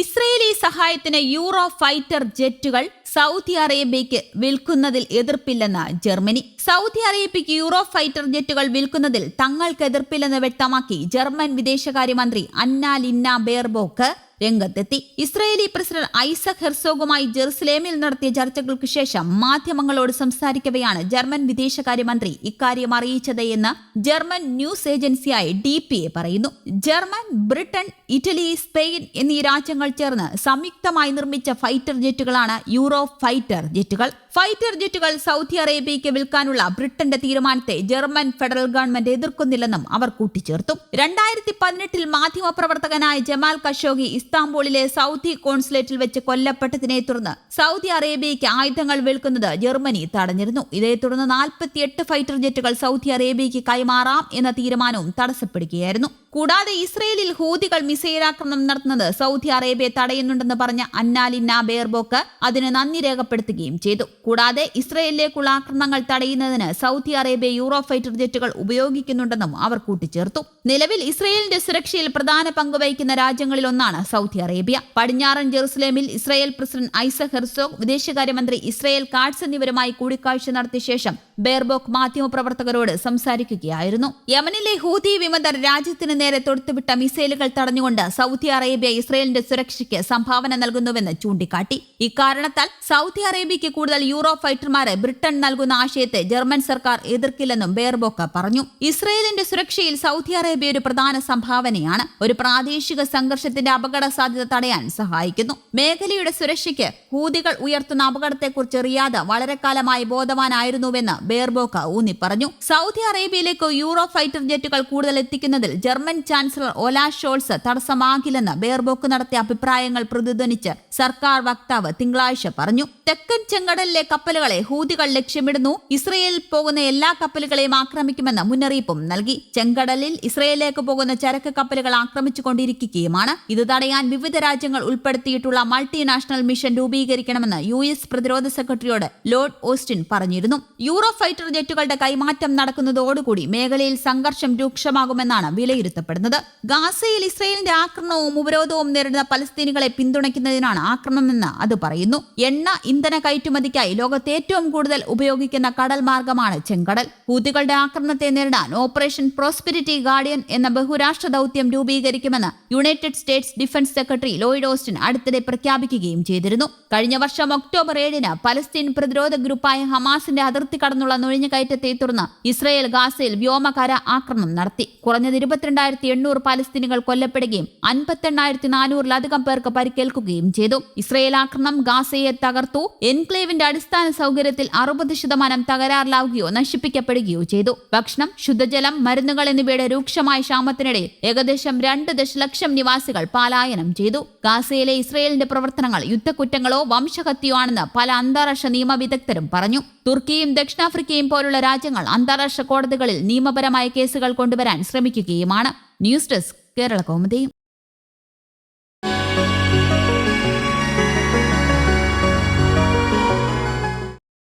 Israeli സഹായത്തിന് euro fighter ജെറ്റുകൾ Saudi അറേബ്യയ്ക്ക് വിൽക്കുന്നതിൽ എതിർപ്പില്ലെന്ന് ജർമ്മനി. സൗദി അറേബ്യയ്ക്ക് യൂറോ ഫൈറ്റർ ജെറ്റുകൾ വിൽക്കുന്നതിൽ തങ്ങൾക്ക് എതിർപ്പില്ലെന്ന് വ്യക്തമാക്കി ജർമ്മൻ വിദേശകാര്യമന്ത്രി അന്ന ലിന്ന ബേർബോക്ക് രംഗത്തെത്തി. ഇസ്രയേലി പ്രസിഡന്റ് ഐസക് ഹെർസോഗുമായി ജെറുസലേമിൽ നടത്തിയ ചർച്ചകൾക്ക് ശേഷം മാധ്യമങ്ങളോട് സംസാരിക്കവെയാണ് ജർമ്മൻ വിദേശകാര്യമന്ത്രി ഇക്കാര്യം അറിയിച്ചത് എന്ന് ജർമ്മൻ ന്യൂസ് ഏജൻസിയായ ഡി പി എ പറയുന്നു. ജർമ്മൻ ബ്രിട്ടൻ ഇറ്റലി സ്പെയിൻ എന്നീ രാജ്യങ്ങൾ ചേർന്ന് സംയുക്തമായി നിർമ്മിച്ച ഫൈറ്റർ ജെറ്റുകളാണ് യൂറോ ഫൈറ്റർ ജെറ്റുകൾ. ഫൈറ്റർ ജെറ്റുകൾ സൗദി അറേബ്യയ്ക്ക് വിൽക്കാനുള്ള ബ്രിട്ടന്റെ തീരുമാനത്തെ ജർമ്മൻ ഫെഡറൽ ഗവൺമെന്റ് എതിർക്കുന്നില്ലെന്നും അവർ കൂട്ടിച്ചേർത്തു. രണ്ടായിരത്തി പതിനെട്ടിൽ മാധ്യമപ്രവർത്തകനായ ജമാൽ കഷോഗി ഇസ്താംബൂളിലെ സൗദി കോൺസുലേറ്റിൽ വെച്ച് കൊല്ലപ്പെട്ടതിനെ തുടർന്ന് സൗദി അറേബ്യയ്ക്ക് ആയുധങ്ങൾ വിൽക്കുന്നത് ജർമ്മനി തടഞ്ഞിരുന്നു. ഇതേ തുടർന്ന് നാൽപ്പത്തിയെട്ട് ഫൈറ്റർ ജെറ്റുകൾ സൗദി അറേബ്യയ്ക്ക് കൈമാറാം എന്ന തീരുമാനവും തടസ്സപ്പെടുകയായിരുന്നു. കൂടാതെ ഇസ്രയേലിൽ ഹൂതികൾ മിസൈൽ ആക്രമണം നടത്തുന്നത് സൗദി അറേബ്യ തടയുന്നുണ്ടെന്ന് പറഞ്ഞ അന്നാലിന്ന ബേർബോക്ക് അതിന് നന്ദി രേഖപ്പെടുത്തുകയും ചെയ്തു. കൂടാതെ ഇസ്രയേലിലേക്കുള്ള ആക്രമണങ്ങൾ തടയുന്നതിന് സൗദി അറേബ്യ യൂറോ ഫൈറ്റർ ജെറ്റുകൾ ഉപയോഗിക്കുന്നുണ്ടെന്നും അവർ കൂട്ടിച്ചേർത്തു. നിലവിൽ ഇസ്രയേലിന്റെ സുരക്ഷയിൽ പ്രധാന പങ്കുവഹിക്കുന്ന രാജ്യങ്ങളിൽ ഒന്നാണ് സൗദി അറേബ്യ. പടിഞ്ഞാറൻ ജെറുസലേമിൽ ഇസ്രയേൽ പ്രസിഡന്റ് ഐസക് ഹെർസോഗ് വിദേശകാര്യമന്ത്രി ഇസ്രയേൽ കാട്സ് എന്നിവരുമായി കൂടിക്കാഴ്ച നടത്തിയ ശേഷം ബേർബോക്ക് മാധ്യമപ്രവർത്തകരോട് സംസാരിക്കുകയായിരുന്നു. യമനിലെ ഹൂതി വിമതർ രാജ്യത്തിന് നേരെ തൊടുത്തുവിട്ട മിസൈലുകൾ തടഞ്ഞുകൊണ്ട് സൗദി അറേബ്യ ഇസ്രയേലിന്റെ സുരക്ഷയ്ക്ക് സംഭാവന നൽകുന്നുവെന്ന് ചൂണ്ടിക്കാട്ടി. ഇക്കാരണത്താൽ സൗദി അറേബ്യയ്ക്ക് കൂടുതൽ യൂറോ ഫൈറ്റർമാരെ ബ്രിട്ടൻ നൽകുന്ന ആശയത്തെ ജർമ്മൻ സർക്കാർ എതിർക്കില്ലെന്നും ബേർബോക്ക പറഞ്ഞു. ഇസ്രയേലിന്റെ സുരക്ഷയിൽ സൗദി അറേബ്യ ഒരു പ്രധാന സംഭാവനയാണ്. ഒരു പ്രാദേശിക സംഘർഷത്തിന്റെ അപകട സാധ്യത തടയാൻ സഹായിക്കുന്നു. മേഖലയുടെ സുരക്ഷയ്ക്ക് ഹൂതികൾ ഉയർത്തുന്ന അപകടത്തെക്കുറിച്ച് റിയാദ് വളരെ കാലമായി ബോധവാനായിരുന്നുവെന്ന് ബേർബോക്ക ഊന്നി പറഞ്ഞു സൗദി അറേബ്യയിലേക്ക് യൂറോ ഫൈറ്റർ ജെറ്റുകൾ കൂടുതൽ എത്തിക്കുന്നതിൽ ജർമ്മൻ ചാൻസലർ ഒലാ ഷോൾസ് തടസ്സമാകില്ലെന്ന് ബേർബോക്ക് നടത്തിയ അഭിപ്രായങ്ങൾ പ്രതിധ്വനിച്ച് സർക്കാർ വക്താവ് തിങ്കളാഴ്ച പറഞ്ഞു. തെക്കൻ ചെങ്കടലിലെ കപ്പലുകളെ ഹൂതികൾ ലക്ഷ്യമിടുന്നു. ഇസ്രയേലിൽ പോകുന്ന എല്ലാ കപ്പലുകളെയും ആക്രമിക്കുമെന്ന് മുന്നറിയിപ്പും നൽകി. ചെങ്കടലിൽ ഇസ്രയേലിലേക്ക് പോകുന്ന ചരക്ക് കപ്പലുകൾ ആക്രമിച്ചുകൊണ്ടിരിക്കുകയുമാണ്. ഇത് തടയാൻ വിവിധ രാജ്യങ്ങൾ ഉൾപ്പെടുത്തിയിട്ടുള്ള മൾട്ടിനാഷണൽ മിഷൻ രൂപീകരിക്കണമെന്ന് യു എസ് പ്രതിരോധ സെക്രട്ടറിയോട് ലോർഡ് ഓസ്റ്റിൻ പറഞ്ഞിരുന്നു. യൂറോ ഫൈറ്റർ ജെറ്റുകളുടെ കൈമാറ്റം നടക്കുന്നതോടുകൂടി മേഖലയിൽ സംഘർഷം രൂക്ഷമാകുമെന്നാണ് വിലയിരുത്തപ്പെടുന്നത് ഗാസയിൽ ഇസ്രയേലിന്റെ ആക്രമണവും ഉപരോധവും നേരിടുന്ന പലസ്തീനികളെ പിന്തുണയ്ക്കുന്നതിനാണ് ആക്രമണമെന്ന് അത് പറയുന്നു. എണ്ണ ഇന്ധന കയറ്റുമതിക്കായി ലോകത്ത് ഏറ്റവും കൂടുതൽ ഉപയോഗിക്കുന്ന കടൽ മാർഗമാണ് ചെങ്കടൽ. ഹൂതികളുടെ ആക്രമണത്തെ നേരിടാൻ ഓപ്പറേഷൻ പ്രോസ്പെരിറ്റി ഗാർഡിയൻ എന്ന ബഹുരാഷ്ട്ര ദൌത്യം രൂപീകരിക്കുമെന്ന് United States defence secretary Lloyd Austin അടുത്തിടെ പ്രഖ്യാപിക്കുകയും ചെയ്തിരുന്നു. കഴിഞ്ഞ വർഷം ഒക്ടോബർ ഏഴിന് പലസ്തീൻ പ്രതിരോധ ഗ്രൂപ്പായ ഹമാസിന്റെ അതിർത്തി കടന്നുള്ള നുഴഞ്ഞുകയറ്റത്തെ തുടർന്ന് ഇസ്രയേൽ ഗാസയിൽ വ്യോമകര ആക്രമണം നടത്തി. കുറഞ്ഞത് ഇരുപത്തിരണ്ടായിരത്തി എണ്ണൂറ് പലസ്തീനികൾ കൊല്ലപ്പെടുകയും അൻപത്തെണ്ണായിരത്തി നാനൂറിലധികം പേർക്ക് പരിക്കേൽക്കുകയും ചെയ്തു. ഇസ്രയേൽ ആക്രമണം ഗാസയെ തകർത്തു. എൻക്ലേവിന്റെ അടിസ്ഥാന സൗകര്യത്തിൽ അറുപത് ശതമാനം തകരാറിലാവുകയോ നശിപ്പിക്കപ്പെടുകയോ ചെയ്തു. ഭക്ഷണം ശുദ്ധജലം മരുന്നുകൾ എന്നിവയുടെ രൂക്ഷമായ ക്ഷാമത്തിനിടെ ഏകദേശം രണ്ട് ദശലക്ഷം നിവാസികൾ പലായനം ചെയ്തു. ഗാസയിലെ ഇസ്രയേലിന്റെ പ്രവർത്തനങ്ങൾ യുദ്ധക്കുറ്റങ്ങളോ വംശഹത്യയോ ആണെന്ന് പല അന്താരാഷ്ട്ര നിയമ വിദഗ്ധരും പറഞ്ഞു. തുർക്കിയും ദക്ഷിണാഫ്രിക്കയും പോലുള്ള രാജ്യങ്ങൾ അന്താരാഷ്ട്ര കോടതികളിൽ നിയമപരമായ കേസുകൾ കൊണ്ടുവരാൻ ശ്രമിക്കുകയുമാണ്. News desk Kerala Kaumudi